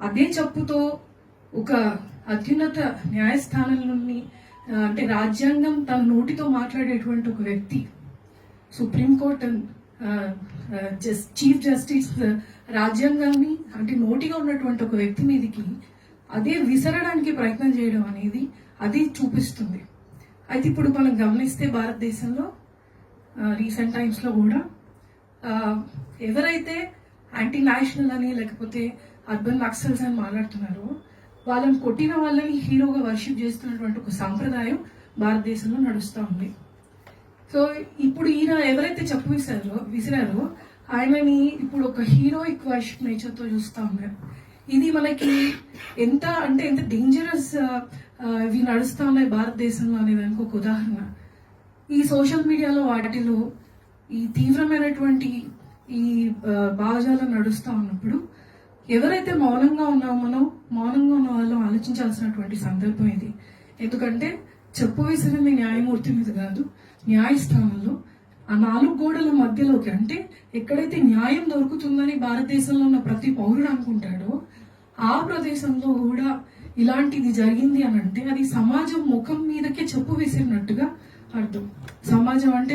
అదే చెప్పుతో ఒక అత్యున్నత న్యాయస్థానంలోని నుండి అంటే రాజ్యాంగం తన నోటితో మాట్లాడేటువంటి ఒక వ్యక్తి సుప్రీంకోర్టు చీఫ్ జస్టిస్ రాజ్యాంగాన్ని అంటే నోటిగా ఉన్నటువంటి ఒక వ్యక్తి మీదకి అదే విసరడానికి ప్రయత్నం చేయడం అనేది అది చూపిస్తుంది. అయితే ఇప్పుడు మనం గమనిస్తే భారతదేశంలో రీసెంట్ టైమ్స్లో కూడా ఎవరైతే యాంటీ నేషనల్ అని లేకపోతే అర్బన్ నక్సల్స్ అని మాట్లాడుతున్నారు. వాళ్ళని కొట్టిన వాళ్ళని హీరోగా వర్షిప్ చేస్తున్నటువంటి ఒక సాంప్రదాయం భారతదేశంలో నడుస్తూ ఉంది. సో ఇప్పుడు ఈయన ఎవరైతే చెప్పు విసిరారో విసిరారో ఆయనని ఇప్పుడు ఒక హీరోయిక్ వర్షిప్ నేచర్తో చూస్తూ ఉన్నారు. ఇది మనకి ఎంత అంటే ఎంత డేంజరస్ ఇవి నడుస్తూ ఉన్నాయి భారతదేశంలో అనే దానికి ఒక ఉదాహరణ. ఈ సోషల్ మీడియాలో వాటిలో ఈ తీవ్రమైనటువంటి ఈ భావజాలం నడుస్తూ ఉన్నప్పుడు ఎవరైతే మౌనంగా ఉన్నామో మౌనంగా ఉన్న వాళ్ళు ఆలోచించాల్సినటువంటి సందర్భం ఇది. ఎందుకంటే చెప్పు వేసినది న్యాయమూర్తి మీద కాదు న్యాయస్థానంలో ఆ నాలుగు గోడల మధ్యలోకి అంటే ఎక్కడైతే న్యాయం దొరుకుతుందని భారతదేశంలో ఉన్న ప్రతి పౌరుడు అనుకుంటాడో ఆ ప్రదేశంలో కూడా ఇలాంటిది జరిగింది అని అంటే అది సమాజం ముఖం మీదకే చెప్పు వేసినట్టుగా అర్థం. సమాజం అంటే